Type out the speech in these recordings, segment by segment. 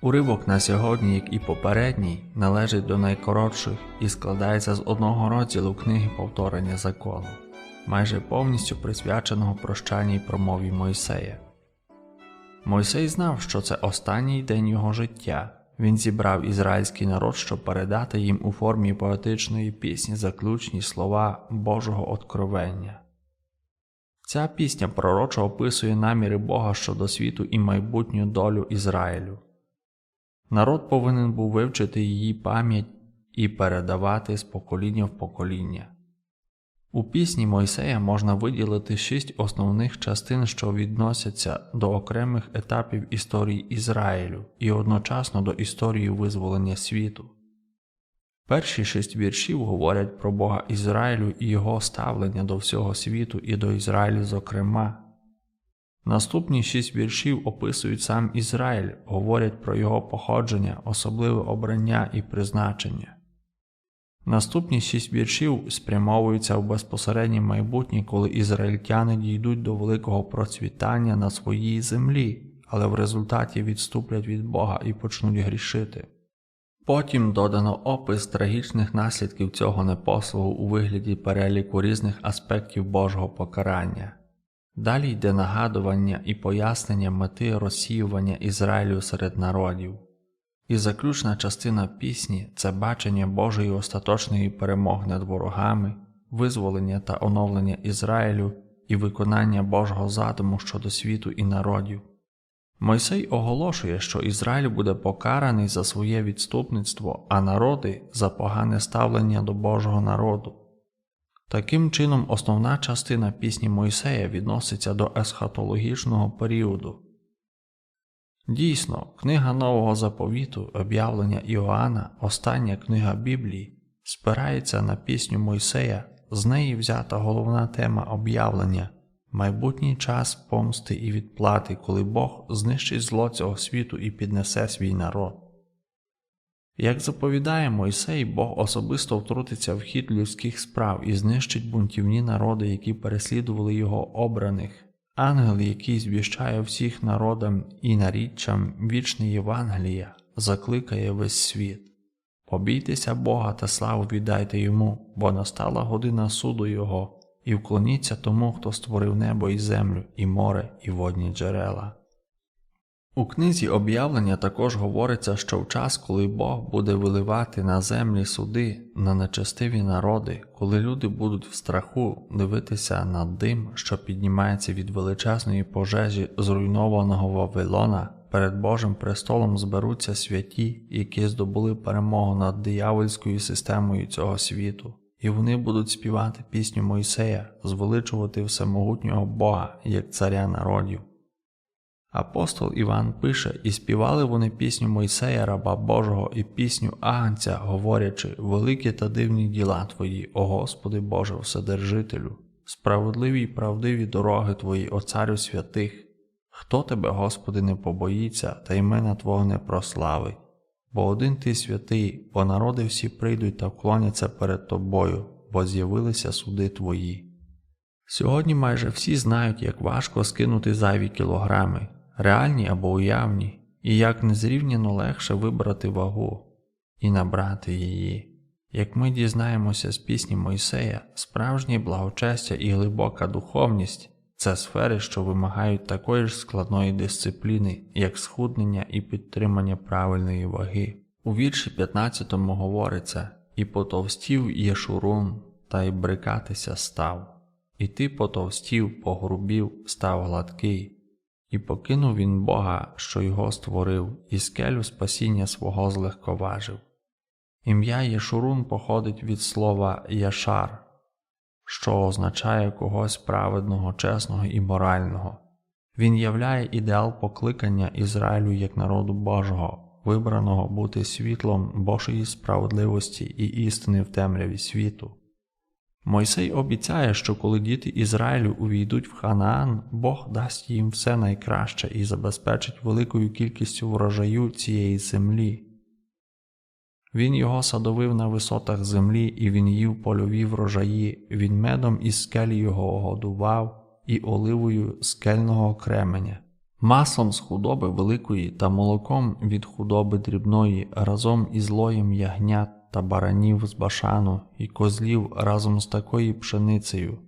Уривок на сьогодні, як і попередній, належить до найкоротших і складається з одного розділу книги повторення закону, майже повністю присвяченого прощальній промові Мойсея. Мойсей знав, що це останній день його життя. Він зібрав ізраїльський народ, щоб передати їм у формі поетичної пісні заключні слова Божого откровення. Ця пісня пророчо описує наміри Бога щодо світу і майбутню долю Ізраїлю. Народ повинен був вивчити її пам'ять і передавати з покоління в покоління. У пісні Мойсея можна виділити шість основних частин, що відносяться до окремих етапів історії Ізраїлю і одночасно до історії визволення світу. Перші шість віршів говорять про Бога Ізраїлю і його ставлення до всього світу і до Ізраїлю зокрема. Наступні шість віршів описують сам Ізраїль, говорять про його походження, особливе обрання і призначення. Наступні шість віршів спрямовуються в безпосереднє майбутнє, коли ізраїльтяни дійдуть до великого процвітання на своїй землі, але в результаті відступлять від Бога і почнуть грішити. Потім додано опис трагічних наслідків цього непослугу у вигляді переліку різних аспектів Божого покарання. Далі йде нагадування і пояснення мети розсіювання Ізраїлю серед народів. І заключна частина пісні це бачення Божої остаточної перемоги над ворогами, визволення та оновлення Ізраїлю і виконання Божого задуму щодо світу і народів. Мойсей оголошує, що Ізраїль буде покараний за своє відступництво, а народи за погане ставлення до Божого народу. Таким чином, основна частина пісні Мойсея відноситься до есхатологічного періоду. Дійсно, книга Нового заповіту, об'явлення Іоанна, остання книга Біблії, спирається на пісню Мойсея, з неї взята головна тема об'явлення, майбутній час помсти і відплати, коли Бог знищить зло цього світу і піднесе свій народ. Як заповідає Мойсей, Бог особисто втрутиться в хід людських справ і знищить бунтівні народи, які переслідували його обраних. Ангел, який звіщає всіх народам і наріччям вічне Євангелія, закликає весь світ. Побійтеся Бога та славу віддайте йому, бо настала година суду Його, і вклоніться тому, хто створив небо і землю, і море, і водні джерела. У книзі об'явлення також говориться, що в час, коли Бог буде виливати на землі суди на нечестиві народи, коли люди будуть в страху дивитися на дим, що піднімається від величезної пожежі зруйнованого Вавилона, перед Божим престолом зберуться святі, які здобули перемогу над диявольською системою цього світу. І вони будуть співати пісню Мойсея, звеличувати всемогутнього Бога як царя народів. Апостол Іван пише, і співали вони пісню Мойсея, раба Божого, і пісню Агнця, говорячи, великі та дивні діла Твої, о Господи Боже, Вседержителю, справедливі й правдиві дороги Твої, о Царю святих. Хто тебе, Господи, не побоїться, та імена Твого не прославить? Бо один ти святий, бо народи всі прийдуть та вклоняться перед Тобою, бо з'явилися суди Твої. Сьогодні майже всі знають, як важко скинути зайві кілограми, реальні або уявні, і як незрівняно легше вибрати вагу і набрати її. Як ми дізнаємося з пісні Мойсея, справжнє благочестя і глибока духовність це сфери, що вимагають такої ж складної дисципліни, як схуднення і підтримання правильної ваги. У вірші 15 говориться і потовстів Єшурун, та й брикатися став. І ти потовстів, погрубів, став гладкий, і покинув він Бога, що його створив, і скелю спасіння свого злегковажив. Ім'я Єшурун походить від слова Яшар, що означає когось праведного, чесного і морального. Він являє ідеал покликання Ізраїлю як народу Божого, вибраного бути світлом Божої справедливості і істини в темряві світу. Мойсей обіцяє, що коли діти Ізраїлю увійдуть в Ханаан, Бог дасть їм все найкраще і забезпечить великою кількістю врожаю цієї землі. Він його садовив на висотах землі, і він їв польові врожаї, він медом із скелі його годував і оливою скельного кременя. Маслом з худоби великої та молоком від худоби дрібної разом із лоєм ягнят та баранів з башану і козлів разом з такою пшеницею,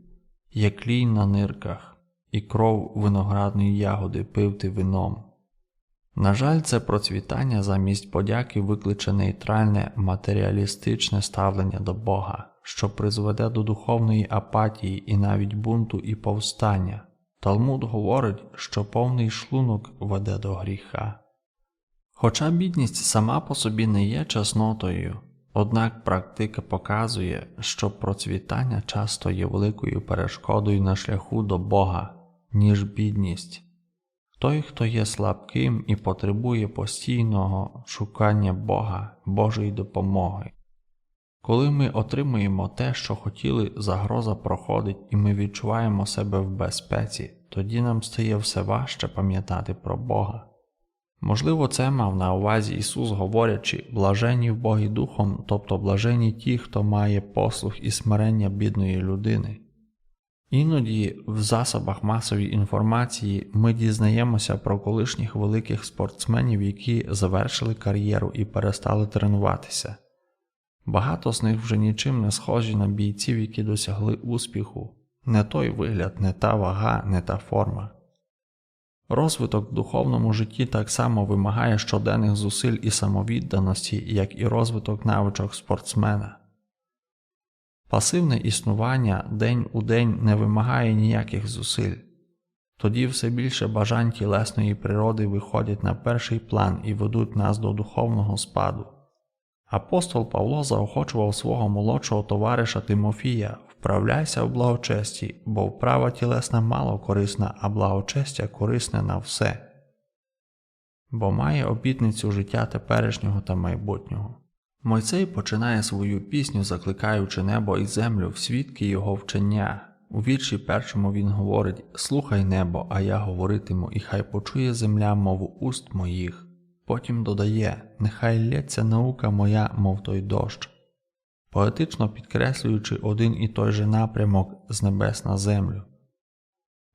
як лій на нирках, і кров виноградної ягоди пив ти вином. На жаль, це процвітання замість подяки викличе нейтральне матеріалістичне ставлення до Бога, що призведе до духовної апатії і навіть бунту і повстання. Талмуд говорить, що повний шлунок веде до гріха. Хоча бідність сама по собі не є чеснотою, однак практика показує, що процвітання часто є великою перешкодою на шляху до Бога, ніж бідність. Той, хто є слабким і потребує постійного шукання Бога, Божої допомоги. Коли ми отримуємо те, що хотіли, загроза проходить, і ми відчуваємо себе в безпеці, тоді нам стає все важче пам'ятати про Бога. Можливо, це мав на увазі Ісус, говорячи, блажені в Богі Духом, тобто блажені ті, хто має послух і смирення бідної людини. Іноді в засобах масової інформації ми дізнаємося про колишніх великих спортсменів, які завершили кар'єру і перестали тренуватися. Багато з них вже нічим не схожі на бійців, які досягли успіху, не той вигляд, не та вага, не та форма. Розвиток в духовному житті так само вимагає щоденних зусиль і самовідданості, як і розвиток навичок спортсмена. Пасивне існування день у день не вимагає ніяких зусиль, тоді все більше бажань тілесної природи виходять на перший план і ведуть нас до духовного спаду. Апостол Павло заохочував свого молодшого товариша Тимофія вправляйся в благочесті, бо вправа тілесна мало корисна, а благочестя корисне на все, бо має обітницю життя теперішнього та майбутнього. Мойцей починає свою пісню, закликаючи небо і землю в свідки його вчення. У вірші першому він говорить Слухай небо, а я говоритиму, і хай почує земля мову уст моїх. Потім додає Нехай лється наука моя, мов той дощ, поетично підкреслюючи один і той же напрямок з небес на землю.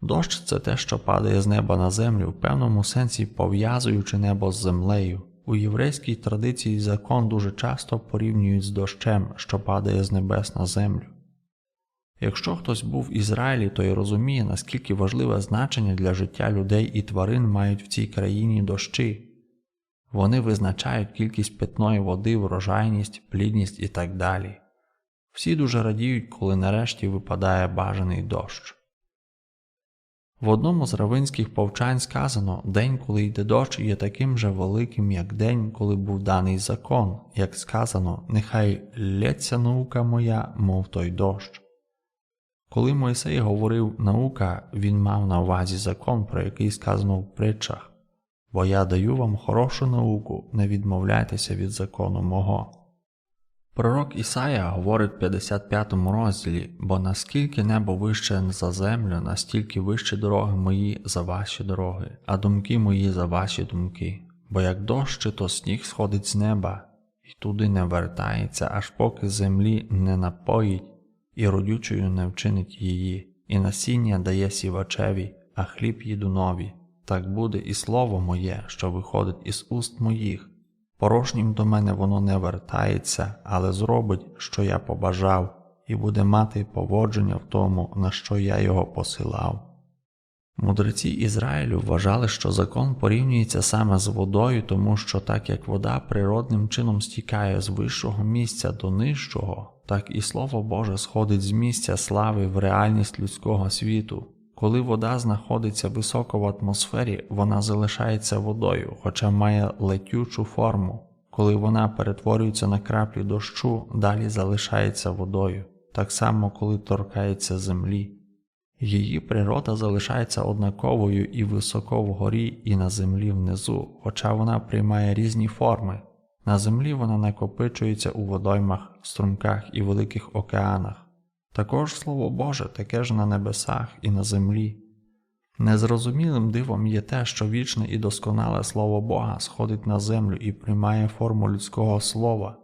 Дощ це те, що падає з неба на землю, в певному сенсі пов'язуючи небо з землею. У єврейській традиції закон дуже часто порівнюють з дощем, що падає з небес на землю. Якщо хтось був в Ізраїлі, то й розуміє, наскільки важливе значення для життя людей і тварин мають в цій країні дощі. Вони визначають кількість питної води, врожайність, плідність і так далі. Всі дуже радіють, коли нарешті випадає бажаний дощ. В одному з равинських повчань сказано день, коли йде дощ, є таким же великим, як день, коли був даний закон, як сказано, нехай лється наука моя, мов той дощ. Коли Мойсей говорив наука, він мав на увазі закон, про який сказано в притчах бо я даю вам хорошу науку, не відмовляйтеся від закону мого. Пророк Ісая говорить в 55 розділі, бо наскільки небо вище за землю, настільки вищі дороги мої за ваші дороги, а думки мої за ваші думки, бо як дощ то сніг сходить з неба, і туди не вертається, аж поки землі не напоїть і родючою не вчинить її, і насіння дає сівачеві, а хліб їдунові так буде і слово моє, що виходить із уст моїх. Порожнім до мене воно не вертається, але зробить, що я побажав, і буде мати поводження в тому, на що я його посилав. Мудреці Ізраїлю вважали, що закон порівнюється саме з водою, тому що так як вода природним чином стікає з вищого місця до нижчого, так і Слово Боже сходить з місця слави в реальність людського світу. Коли вода знаходиться високо в атмосфері, вона залишається водою, хоча має летючу форму. Коли вона перетворюється на краплі дощу, далі залишається водою, так само, коли торкається землі. Її природа залишається однаковою і високо вгорі, і на землі внизу, хоча вона приймає різні форми. На землі вона накопичується у водоймах, струмках і великих океанах. Також Слово Боже таке ж на небесах і на землі. Незрозумілим дивом є те, що вічне і досконале Слово Бога сходить на землю і приймає форму людського слова,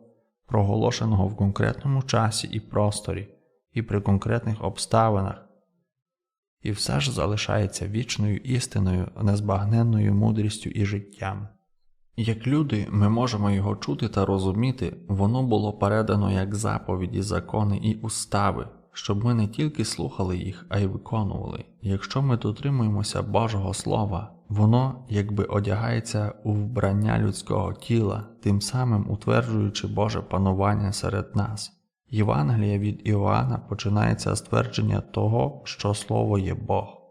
проголошеного в конкретному часі і просторі, і при конкретних обставинах. і все ж залишається вічною істиною, незбагненною мудрістю і життям. Як люди, ми можемо його чути та розуміти, воно було передано як заповіді, закони і устави, щоб ми не тільки слухали їх, а й виконували. Якщо ми дотримуємося Божого Слова, воно якби одягається у вбрання людського тіла, тим самим утверджуючи Боже панування серед нас. Євангелія від Іоанна починається з твердження того, що Слово є Бог.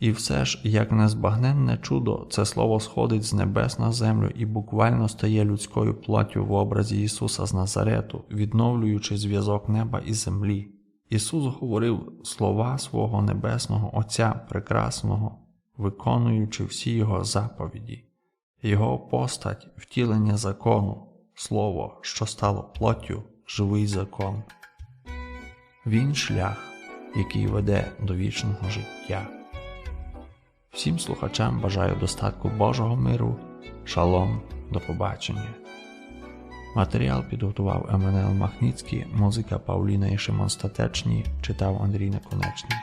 І все ж, як незбагненне чудо, це слово сходить з небес на землю і буквально стає людською плоттю в образі Ісуса з Назарету, відновлюючи зв'язок неба і землі. Ісус говорив слова свого небесного Отця Прекрасного, виконуючи всі Його заповіді, Його постать, втілення закону, Слово, що стало плоттю, живий закон. Він шлях, який веде до вічного життя. Всім слухачам бажаю достатку Божого миру, шалом, до побачення. Матеріал підготував Еммануел Махніцький, музика Пауліна і Шимон Статечні, читав Андрій Наконечний.